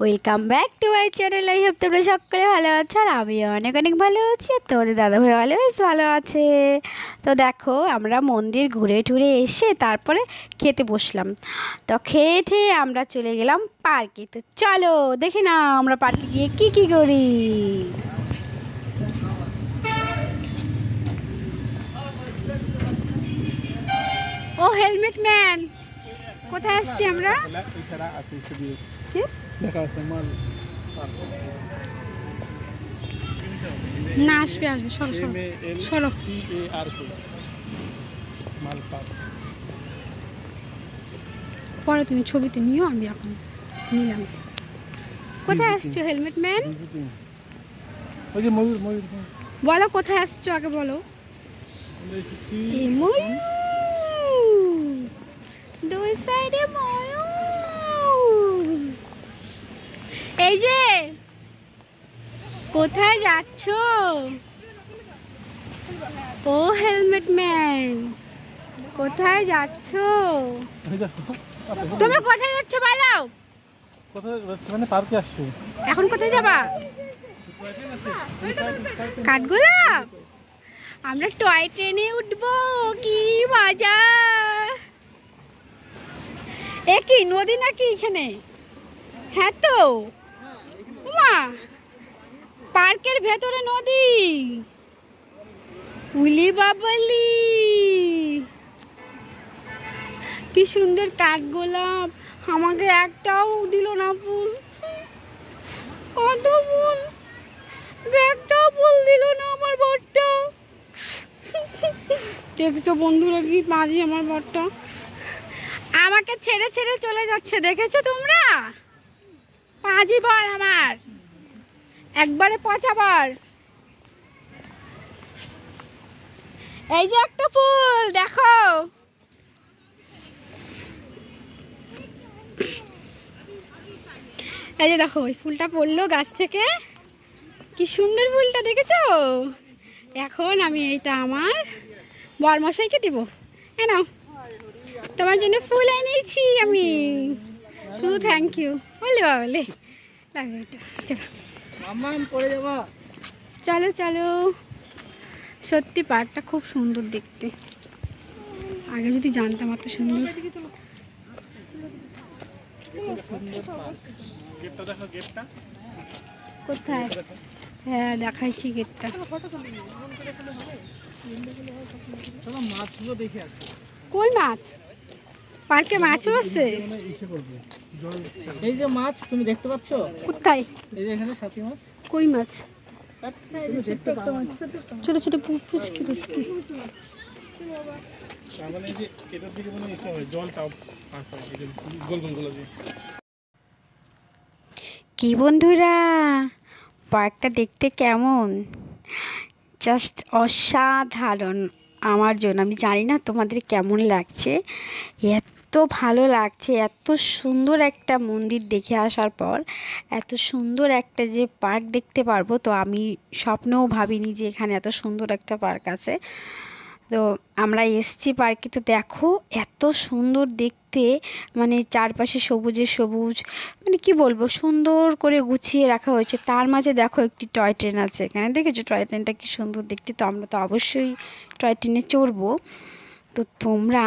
Welcome back to my channel I hope তোমরা সকলে ভালো আছো আর আমিও অনেক অনেক ভালো আছি আর তোমাদের দাদাভাই ভালো বেশ ভালো আছে। তো দেখো আমরা মন্দির ঘুরে টুরে এসে তারপরে খেতে বসলাম। তো খেয়ে ঠেয়ে আমরা চলে গেলাম পার্কে। তো চলো দেখে না আমরা পার্কে গিয়ে কি কি করি। ও হেলমেট ম্যান কোথায় আসছি আমরা? দেখা মাল না, আসবে আসবে, সরো সরো সরো। মাল পার্ক পরে তুমি ছবিতে নিও, আমি এখন নিলাম। কোথায় আসছো, হেলমেট ম্যান? ওই যে ময়ূর ময়ূর। বলো, কোথায় আসছো, আগে বলো। দুই সাইডে ময়ূর। এই যে কোথায় যাচ্ছো? ও হেলমেট ম্যান কোথায় যাচ্ছো? তুমি কোথায় যাচ্ছ বলো কোথায় যাচ্ছে? মানে পার্কে আসছে। এখন কোথায় যাবা? কাঠগোলাপ আমরা টয় ট্রেনে উঠবো কি মজা। এ কি নদী নাকি এখানে? হ্যাঁ তো। পার্কের ভেতরে নদী। উলি বাবলি। কি সুন্দর কাঠগোলাপ আমাকে একটাও দিল না ফুল। কত ফুল। একটাও ফুল দিল না আমার বরটা। দেখছ বন্ধুরা কি মাঝি আমার বরটা। আমাকে ছেড়ে ছেড়ে চলে যাচ্ছে, দেখেছ তোমরা? পাঁচই বর আমার। একবারে পচাবার। এই যে একটা ফুল, দেখো। এই যে দেখো, ওই ফুলটা পড়ল গাছ থেকে। কি সুন্দর ফুলটা, দেখেছ? এখন আমি এইটা আমার বরমশাইকে দিব। হ্যাঁ তোমার জন্য ফুল এনেছি আমি। শুধু থ্যাংক ইউ বলে বলে লাগবে এটা, চলো। চলো চলো। সত্যি পার্কটা খুব সুন্দর দেখতে। আগে যদি জানতাম এত সুন্দর। গেটটা দেখো গেটটা। কোথায়? হ্যাঁ দেখাইছি গেটটা। কই মাছ? পার্কে মাছও আছে। এই যে মাছ তুমি দেখতে পাচ্ছ? কোথায়? এই যে এখানে সাথী মাছ। কই মাছ। ছোট ছোট পুচকি পুচকি। কি বন্ধুরা পার্কটা দেখতে কেমন? জাস্ট অসাধারণ আমার জন্য। আমি জানি না তোমাদের কেমন লাগছে। এত ভালো লাগছে, এত সুন্দর একটা মন্দির দেখে আসার পর, এত সুন্দর একটা যে পার্ক দেখতে পারব, তো আমি স্বপ্নেও ভাবিনি যে এখানে এত সুন্দর একটা পার্ক আছে। তো আমরা এসছি পার্কে, তো দেখো এত সুন্দর দেখতে মানে চারপাশে সবুজে সবুজ মানে কি বলব, সুন্দর করে গুছিয়ে রাখা হয়েছে। তার মাঝে দেখো একটি টয় ট্রেন আছে এখানে, দেখেছ? টয় ট্রেনটা কি সুন্দর দেখতে, তো আমরা তো অবশ্যই টয় ট্রেনে চড়বো। তো তোমরা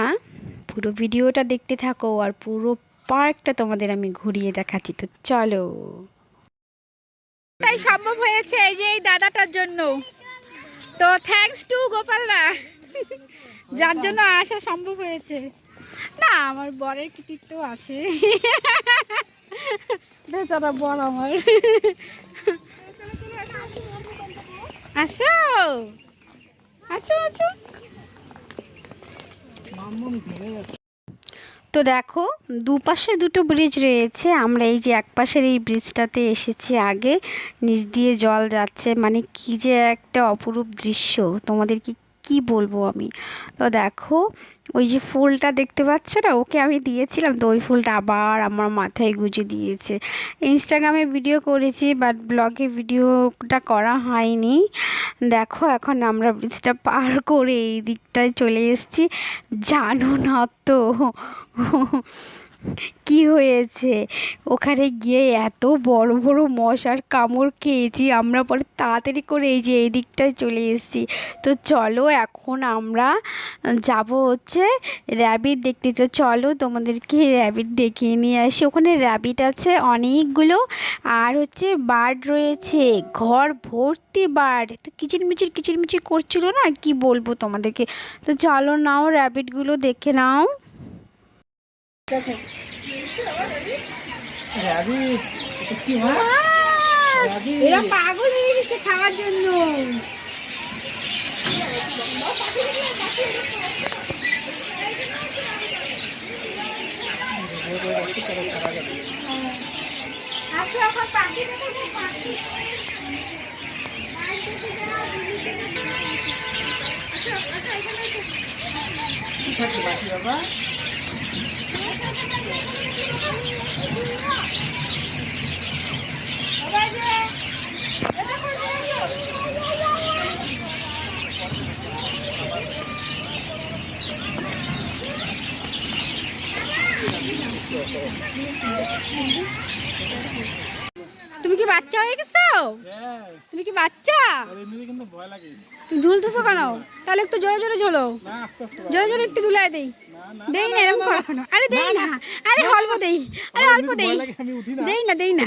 পুরো ভিডিওটা দেখতে থাকো আর পুরো পার্কটা তোমাদের আমি ঘুরিয়ে দেখাচ্ছি। তো চলো। তাই সম্ভব হয়েছে এই যে এই দাদাটার জন্য। তো থ্যাঙ্কস টু গোপালদা যার জন্য আসা সম্ভব হয়েছে। না, আমার বরের কৃতিত্ব আছে। বেচারা বর আমার। আসো। ঘুরে যাচ্ছে তো দেখো, দুপাশে দুটো ব্রিজ রয়েছে। আমরা এই যে একপাশের এই ব্রিজটাতে এসেছি আগে। নিচ দিয়ে জল যাচ্ছে। মানে কি যে একটা অপরূপ দৃশ্য। তোমাদের কি বলব আমি? তো দেখো, ওই যে ফুলটা দেখতে পাচ্ছ না? ওকে আমি দিয়েছিলাম, তো ওই ফুলটা আবার আমার মাথায় গুজে দিয়েছে। ইনস্টাগ্রামে ভিডিও করেছি বাট ব্লগে ভিডিওটা করা হয়নি। দেখো, এখন আমরা ব্রিজটা পার করে এই দিকটায় চলে এসেছি। জানো না তো। কি হয়েছে? ওখানে গিয়ে এত বড় বড় মশার কামড় খেয়েছি, আমরা পরে তাড়াতাড়ি করে এই যে এই দিকটায় চলে এসেছি। তো চলো এখন আমরা যাব হচ্ছে র্যাবিট দেখতে। তো চলো তোমাদেরকে র্যাবিট দেখিয়ে নিয়ে আসি। ওখানে র্যাবিট আছে অনেকগুলো, আর হচ্ছে বার্ড রয়েছে। ঘর ভর্তি বার্ড তো কিচিরমিচির কিচিরমিচির করছিল না? কি বলব তোমাদেরকে? তো চলো নাও র্যাবিটগুলো দেখে নাও। রাবিট এটা কি হয়? রাবিট এরা পাগল হয়ে গেছে খাওয়ার জন্য। আসো এখন পাখি দেখো পাখি কি থাকে বাকি বাবা? তুমি কি বাচ্চা হয়ে গেছো? তুমি কি বাচ্চা? তুমি ঝুলতেছো কেন? তাহলে একটু জোরে জোরে ঝোলো। জোরে জোরে একটু দুলাই দেই। দেই না এরকম করো কেন আরে দেই না আরে অল্প দেই আরে অল্প দেই। দেই না দেই না।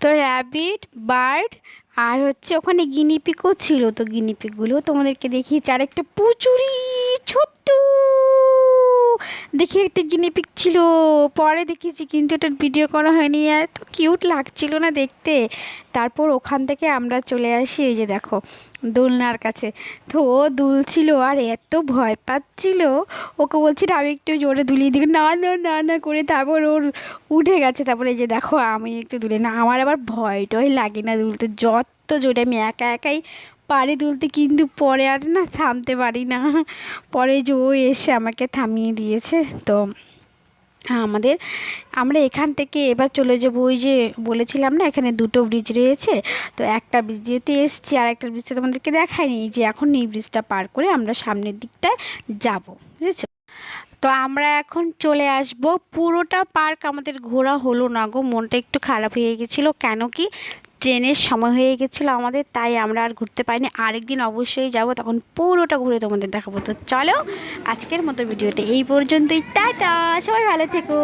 তো র্যাবিট বার্ড আর হচ্ছে ওখানে গিনিপিকও ছিল তো গিনিপিকগুলো তোমাদেরকে দেখিয়েছি। আর একটা পুচুরি ছোট্ট। দেখি একটা গিনিপিক ছিল। পরে দেখেছি কিন্তু এটার ভিডিও করা হয়নি। এত কিউট লাগছিল না দেখতে। তারপর ওখান থেকে আমরা চলে আসি, এই যে দেখো, দোলনার কাছে। তো ও দুলছিল আর এত ভয় পাচ্ছিল। ওকে বলছিল আমি একটু জোরে দুলিয়ে দিই। না না না করে তারপর ওর উঠে গেছে। তারপরে যে দেখো, আমি একটু দুলে না, আমার আবার ভয় টয় লাগে না দুলতে। যত জোরে আমি একা একাই পারি দুলতে কিন্তু পরে আর না থামতে পারি না। পরে যে ও এসে আমাকে থামিয়ে দিয়েছে, তো আমাদের, আমরা এখান থেকে এবার চলে যাব। ওই যে বলেছিলাম না, এখানে দুটো ব্রিজ রয়েছে, তো একটা ব্রিজ যেহেতু এসছি, আর একটা ব্রিজটা তোমাদেরকে দেখায়নি যে এখন এই ব্রিজটা পার করে আমরা সামনের দিকটায় যাব, বুঝেছ? তো আমরা এখন চলে আসব। পুরোটা পার্ক আমাদের ঘোরা হলো না গো, মনটা একটু খারাপ হয়ে গেছিল, কেন কি ট্রেনের সময় হয়ে গেছিল আমাদের, তাই আমরা আর ঘুরতে পারিনি। আরেকদিন অবশ্যই যাব, তখন পুরোটা ঘুরে তোমাদের দেখাবো। তো চলো, আজকের মতো ভিডিওটা এই পর্যন্তই। টাটা, সবাই ভালো থেকো।